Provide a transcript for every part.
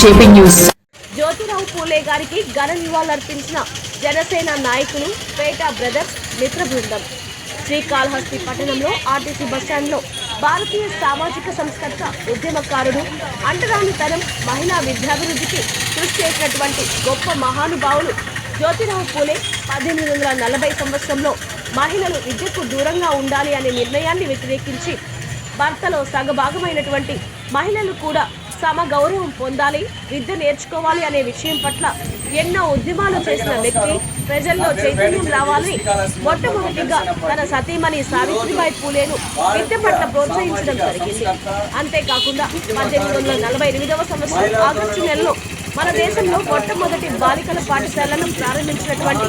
JP news. Jyotirao Phule గారికి ఘన నివాళులర్పించిన జనసేన నాయకులు పేట బ్రదర్స్ మిత్ర బృందం. శ్రీకాళహస్తి పట్టణంలో ఆర్టీసీ బస్టాండ్లో భారతీయ సామాజిక సంస్కర్త ఉద్యమకారుడు అంటరానితనం మహిళా విద్యాభివృద్ధికి కృషి చేసినటువంటి గొప్ప మహానుభావులు జ్యోతిరావు పూలే పద్దెనిమిది వందల నలభై సంవత్సరంలో మహిళలు విద్యకు దూరంగా ఉండాలి అనే నిర్ణయాన్ని వ్యతిరేకించి భర్తలో సగభాగమైనటువంటి మహిళలు కూడా సమ గౌరవం పొందాలి విద్య నేర్చుకోవాలి అనే విషయం పట్ల ఎన్నో ఉద్యమాలు చేసిన వ్యక్తి ప్రజల్లో చైతన్యం రావాలని మొట్టమొదటిగా తన సతీమణి సావిత్రిబాయి పూలేను విద్య పట్ల ప్రోత్సహించడం జరిగింది. అంతేకాకుండా పద్దెనిమిది వందల నలభై ఎనిమిదవ సంవత్సరం ఆగస్టు నెలలో మన దేశంలో మొట్టమొదటి బాలికల పాఠశాలను ప్రారంభించినటువంటి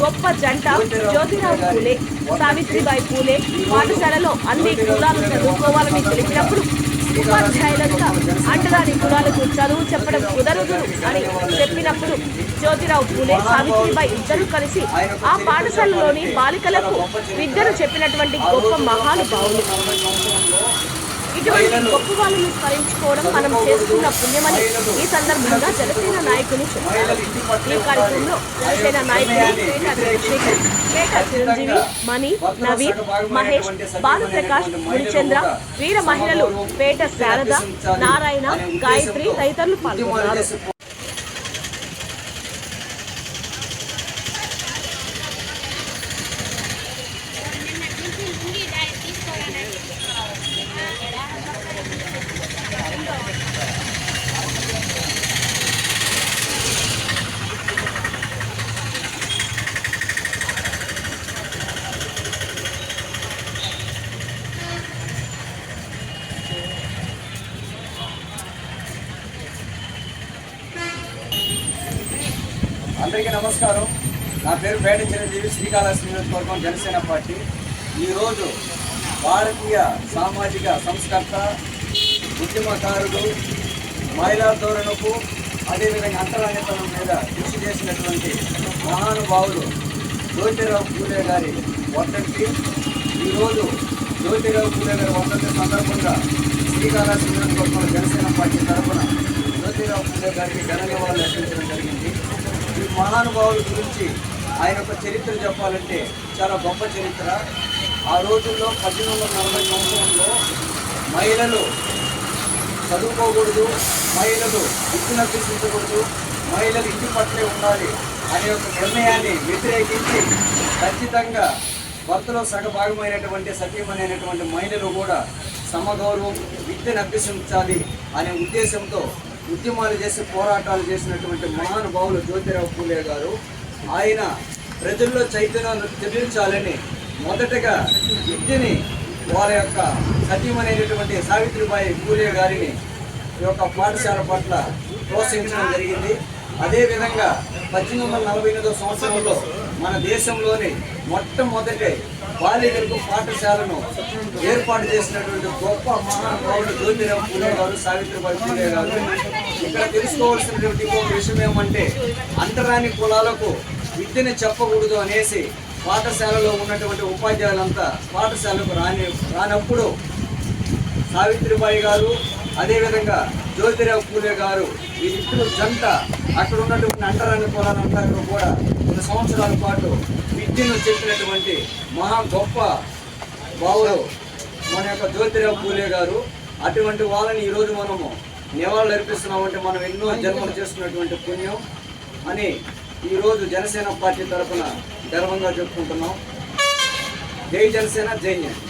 గొప్ప జంట జ్యోతిరావు పూలే సావిత్రిబాయి పూలే పాఠశాలలో అన్ని కులాలు చదువుకోవాలని తెలిపినప్పుడు ఉపాధ్యాయులంతా అంటరాని కులాలకు చదువు చెప్పడం కుదరదు అని చెప్పినప్పుడు జ్యోతిరావు పూలే సావిత్రిబాయి ఇద్దరు కలిసి ఆ పాఠశాలలోని బాలికలకు విద్యను చెప్పినటువంటి గొప్ప మహానుభావులు. ఇటువంటి గొప్ప వాళ్ళని స్మరించుకోవడం మనం చేస్తున్న పుణ్యమని ఈ సందర్భంగా జనసేన నాయకులు చెప్పారు ఈ కార్యక్రమంలో జనసేన నాయకులు చంద్రశేఖర్ శేఖర్ చిరంజీవి మణి నవీన్ మహేష్ బాలప్రకాష్ మునిచంద్ర వీర మహిళలు పేట శారద నారాయణ గాయత్రి తదితరులు పాల్గొన్నారు. అందరికీ నమస్కారం. నా పేరు పేట చిరంజీవి శ్రీకాళహస్తి నియోజకవర్గం జనసేన పార్టీ. ఈరోజు భారతీయ సామాజిక సంస్కర్త ఉద్యమకారుడు మహిళా ధోరణకు అదేవిధంగా అంతరానితనం మీద కృషి చేసినటువంటి మహానుభావులు జ్యోతిరావు పూలే గారి వర్ధంతి ఈరోజు జ్యోతిరావు పూలే గారి వర్ధంతి సందర్భంగా శ్రీకాళహస్తి నియోజకవర్గం జనసేన పార్టీ తరఫున జ్యోతిరావు పూలే గారికి ఘన నివాళులు అర్పించడం జరిగింది. మహానుభావుల గురించి ఆయన యొక్క చరిత్ర చెప్పాలంటే చాలా గొప్ప చరిత్ర. ఆ రోజుల్లో పద్దెనిమిది వందల నలభై సంవత్సరంలో మహిళలు చదువుకోకూడదు మహిళలు విద్యను అభ్యసించకూడదు మహిళలు ఇంటి పట్లే ఉండాలి అనే ఒక నిర్ణయాన్ని వ్యతిరేకించి ఖచ్చితంగా భర్తలో సగభాగమైనటువంటి సతీమణైనటువంటి మహిళలు కూడా సమగౌరవం విద్యను అభ్యసించాలి అనే ఉద్దేశంతో ఉద్యమాలు చేసి పోరాటాలు చేసినటువంటి మహానుభావులు జ్యోతిరావు పూలే గారు ఆయన ప్రజల్లో చైతన్యాన్ని తెప్పించాలని మొదటగా విద్యని వారి యొక్క సతీమణైనటువంటి సావిత్రిబాయి పూలే గారిని ఈ యొక్క పాఠశాల పట్ల ప్రోత్సహించడం జరిగింది. అదేవిధంగా పద్దెనిమిది వందల నలభై ఎనిమిదో సంవత్సరంలో మన దేశంలోని మొట్టమొదటి బాలికలకు పాఠశాలను ఏర్పాటు చేసినటువంటి గొప్ప మహానుభావుడు జ్యోతిరావు పూలే గారు సావిత్రిబాయి పూలే గారు. ఇక్కడ తెలుసుకోవాల్సినటువంటి ఇంకొక విషయం ఏమంటే అంటరాని కులాలకు విద్యను చెప్పకూడదు అనేసి పాఠశాలలో ఉన్నటువంటి ఉపాధ్యాయులంతా పాఠశాలకు రాని రానప్పుడు సావిత్రిబాయి గారు అదేవిధంగా జ్యోతిరావు పూలే గారు వీరిద్దరు జంట అక్కడ ఉన్నటువంటి అంటరాని కులాలంతా కూడా కొన్ని సంవత్సరాల పాటు విద్యను చెప్పినటువంటి మహా గొప్ప బావులు మన యొక్క జ్యోతిరావు పూలే గారు. అటువంటి వాళ్ళని ఈరోజు మనము నివాళులు అర్పిస్తున్నామంటే మనం ఎన్నో జన్మలు చేసుకున్నటువంటి పుణ్యం అని ఈరోజు జనసేన పార్టీ తరఫున గర్వంగా చెప్పుకుంటున్నాం. జై జనసేన జై హింద్.